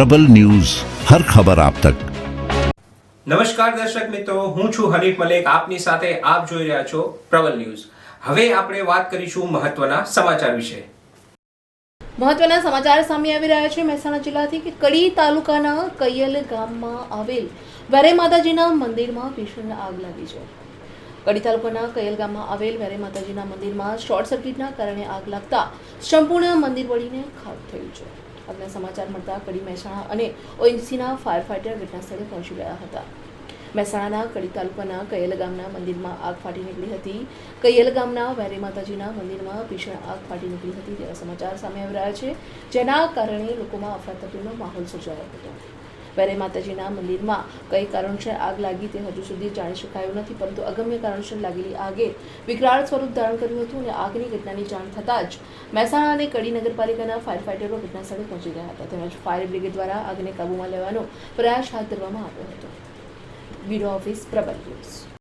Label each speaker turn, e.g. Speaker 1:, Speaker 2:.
Speaker 1: પ્રબલ news હર ખબર આપ તક.
Speaker 2: નમસ્કાર દર્શક મિત્રો હું છું હરીફ મલેક. આપની સાથે આપ જોઈ રહ્યા છો પ્રબલ ન્યૂઝ. હવે આપણે વાત કરીશું મહત્વના સમાચાર વિશે.
Speaker 3: મહત્વના સમાચાર સામે આવી રહ્યા છે. મહેસાણા જિલ્લાથી કે કડી તાલુકાના કૈયલ ગામમાં આવેલ વરે માતાજીના મંદિરમાં ભીષણ આગ લાગી છે. કડી તાલુકાના કૈયલ ગામમાં આવેલ વેરે માતાજીના મંદિરમાં શોર્ટ સર્કિટના કારણે આગ લાગતા સંપૂર્ણ મંદિર બળીને ખાખ થયું છે. આગના સમાચાર મળતા કડી મહેસાણા અને ઓએનસીના ફાયર ફાઇટર ઘટનાસ્થળે પહોંચી ગયા હતા. મહેસાણાના કડી તાલુકાના કૈયલ ગામના મંદિરમાં આગ ફાટી નીકળી હતી. કૈયલ ગામના વેરી માતાજીના મંદિરમાં ભીષણ આગ ફાટી નીકળી હતી તેવા સમાચાર સામે આવી રહ્યા છે, જેના કારણે લોકોમાં અફરાતફરીનો માહોલ સર્જાયો હતો. વેરે માતાજીના મંદિરમાં કઈ કારણસર આગ લાગી તે હજુ સુધી જાણી શકાયું નથી, પરંતુ અગમ્ય કારણસર લાગેલી આગે વિકરાળ સ્વરૂપ ધારણ કર્યું હતું અને આગની ઘટનાની જાણ થતાં જ મહેસાણા અને કડી નગરપાલિકાના ફાયર ફાઇટરો ઘટના સ્થળે પહોંચી ગયા હતા. તેમજ ફાયર બ્રિગેડ દ્વારા આગને કાબૂમાં લેવાનો પ્રયાસ હાથ ધરવામાં આવ્યો હતો. Bureau office Prabal news.